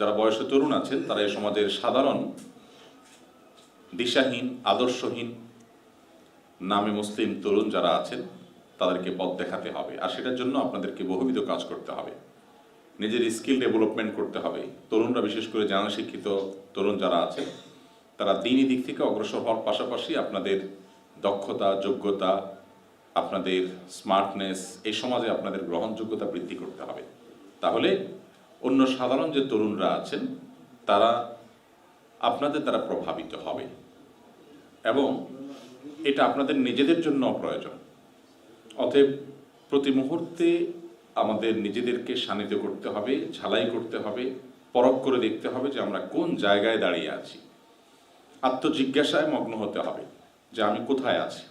যারা বয়সে তরুণ আছেন, তারা এই সমাজের সাধারণ দিশাহীন, আদর্শহীন, নামে মুসলিম তরুণ যারা আছেন, তাদেরকে পথ দেখাতে হবে। আর সেটার জন্য আপনাদেরকে বহুবিধ কাজ করতে হবে। নিজের স্কিল ডেভেলপমেন্ট করতে হবে। তরুণরা বিশেষ করে জানা শিক্ষিত তরুণ যারা আছে তারা দিনই দিক থেকে অগ্রসর হওয়ার পাশাপাশি আপনাদের দক্ষতা, যোগ্যতা, আপনাদের স্মার্টনেস এই সমাজে আপনাদের গ্রহণযোগ্যতা বৃদ্ধি করতে হবে। তাহলে অন্য সাধারণ যে তরুণরা আছেন, তারা আপনাদের দ্বারা প্রভাবিত হবে। এবং এটা আপনাদের নিজেদের জন্য প্রয়োজন। অতএব প্রতি মুহূর্তে আমাদের নিজেদেরকে শানিত করতে হবে, ঝালাই করতে হবে, পরখ করে দেখতে হবে যে আমরা কোন জায়গায় দাঁড়িয়ে আছি। আত্মজিজ্ঞাসায় মগ্ন হতে হবে যে আমি কোথায় আছি।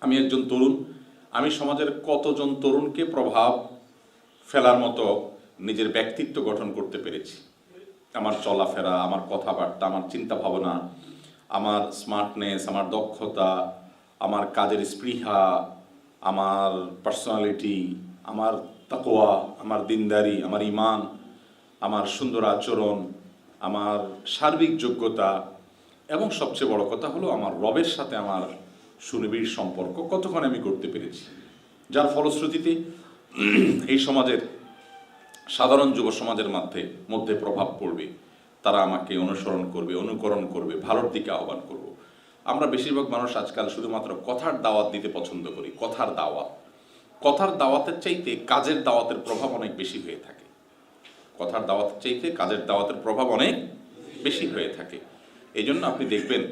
আমি একজন তরুণ, আমি সমাজের কতজন তরুণকে প্রভাব ফেলার মতো নিজের ব্যক্তিত্ব গঠন করতে পেরেছি। আমার চলাফেরা, আমার কথাবার্তা, আমার চিন্তা ভাবনা আমার স্মার্টনেস আমার দক্ষতা, আমার কাজের স্পৃহা, আমার পার্সোনালিটি আমার তাকোয়া আমার দিনদারি, আমার ইমান আমার সুন্দর আচরণ, আমার সার্বিক যোগ্যতা এবং সবচেয়ে বড় কথা হলো আমার রবের সাথে আমার সুনিবিড় সম্পর্ক কতক্ষণ আমি করতে পেরেছি। যার ফলশ্রুতিতে এই সমাজের সাধারণ যুব সমাজের মধ্যে মধ্যে প্রভাব পড়বে। তারা আমাকে অনুসরণ করবে, অনুকরণ করবে, ভালোর দিকে আহ্বান করব। আমরা বেশিরভাগ মানুষ আজকাল শুধুমাত্র কথার দাওয়াত দিতে পছন্দ করি, কথার দাওয়াত। কথার দাওয়াতের চাইতে কাজের দাওয়াতের প্রভাব অনেক বেশি হয়ে থাকে। কথার দাওয়াতের চাইতে কাজের দাওয়াতের প্রভাব অনেক বেশি হয়ে থাকে। এই জন্য আপনি দেখবেন,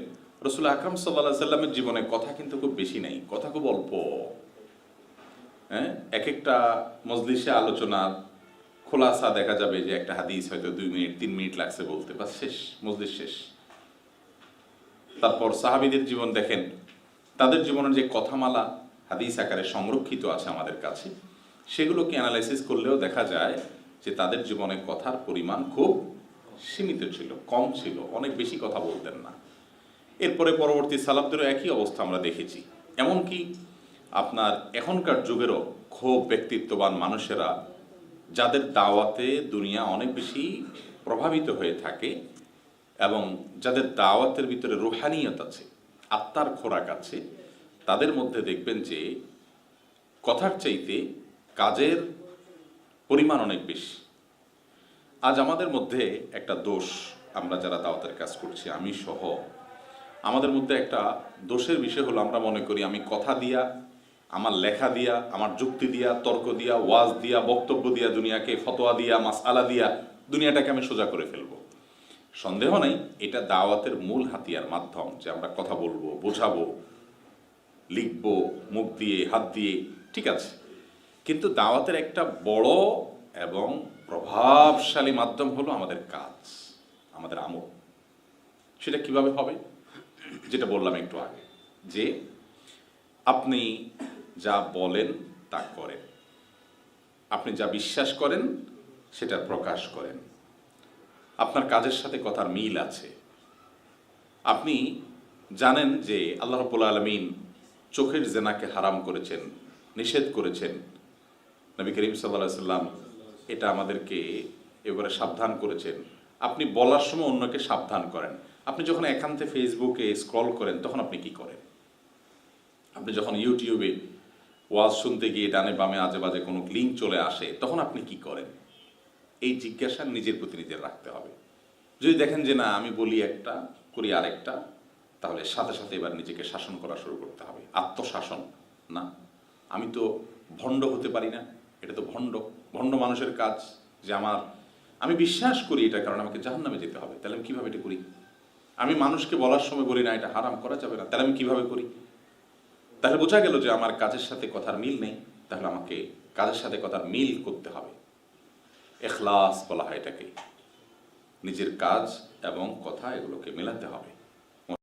রসুল আকরম সাল্লাহ সাল্লামের জীবনে কথা কিন্তু খুব বেশি নাই, কথা খুব অল্প। হ্যাঁ? এক একটা মজলিসে আলোচনার খোলাসা দেখা যাবে যে একটা হাদিস হয়তো দুই মিনিট, তিন মিনিট লাগছে বলতে। বা শেষ, মজলিস শেষ। তারপর সাহাবিদের জীবন দেখেন, তাদের জীবনের যে কথামালা, হাদিস আকারে সংরক্ষিত আছে আমাদের কাছে, সেগুলোকে অ্যানালাইসিস করলেও দেখা যায় যে তাদের জীবনে কথার পরিমাণ খুব সীমিত ছিল, কম ছিল, অনেক বেশি কথা বলতেন না। এরপরে পরবর্তী সালাবদেরও একই অবস্থা আমরা দেখেছি। এমনকি আপনার এখনকার যুগেরও ক্ষোভ ব্যক্তিত্ববান মানুষেরা যাদের দাওয়াতে দুনিয়া অনেক বেশি প্রভাবিত হয়ে থাকে এবং যাদের দাওয়াতের ভিতরে রুহানিয়ত আছে, আত্মার খোরাক আছে, তাদের মধ্যে দেখবেন যে কথার চাইতে কাজের পরিমাণ অনেক বেশি। আজ আমাদের মধ্যে একটা দোষ আমরা যারা দাওয়াতের কাজ করছি, আমি সহ, আমাদের মধ্যে একটা দোষের বিষয় হলো আমরা মনে করি আমি কথা দিয়া আমার লেখা দিয়া, আমার যুক্তি দিয়া, তর্ক দিয়া, ওয়াজ দিয়া, বক্তব্য দিয়া, দুনিয়াকে ফতোয়া দিয়া মাসালা দিয়া, দুনিয়াটাকে আমি সোজা করে ফেলব। সন্দেহ নেই, এটা দাওয়াতের মূল হাতিয়ার, মাধ্যম যে আমরা কথা বলব, বোঝাবো, লিখব, মুখ দিয়ে, হাত দিয়ে, ঠিক আছে। কিন্তু দাওয়াতের একটা বড় এবং প্রভাবশালী মাধ্যম হলো আমাদের কাজ, আমাদের আমল। সেটা কীভাবে হবে? যেটা বললাম একটু আগে, যে আপনি যা বলেন, তা করেন। আপনি যা বিশ্বাস করেন, সেটা প্রকাশ করেন। আপনার কাজের সাথে কথার মিল আছে। আপনি জানেন যে আল্লাহ রব্বুল আলমিন চোখের জেনাকে হারাম করেছেন, নিষেধ করেছেন। নবী করিম সাল্লাহ সাল্লাম এটা আমাদেরকে এবারে সাবধান করেছেন। আপনি বলার সময় অন্যকে সাবধান করেন। আপনি যখন একান্তে ফেসবুকে স্ক্রল করেন, তখন আপনি কি করেন? আপনি যখন ইউটিউবে ওয়াজ শুনতে গিয়ে ডানে বামে, আজে বাজে কোনো লিঙ্ক চলে আসে, তখন আপনি কি করেন? এই জিজ্ঞাসা নিজের প্রতি নিজের রাখতে হবে। যদি দেখেন যে না, আমি বলি একটা, করি আরেকটা, তাহলে সাথে সাথে এবার নিজেকে শাসন করা শুরু করতে হবে। আত্মশাসন, না? আমি তো ভণ্ড হতে পারি না, এটা তো ভণ্ড। ভণ্ড মানুষের কাজ যে আমার, আমি বিশ্বাস করি এটা, কারণ আমাকে জাহান্নামে যেতে হবে। তাহলে আমি কীভাবে এটা করি? আমি মানুষকে বলার সময় বলি না, এটা হারাম, করা যাবে না। তাহলে আমি কীভাবে করি? তাহলে বোঝা গেল যে আমার কাজের সাথে কথার মিল নেই, তাহলে আমাকে কাজের সাথে কথার মিল করতে হবে। এখলাস বলা হয় এটাকে। নিজের কাজ এবং কথা এগুলোকে মেলাতে হবে।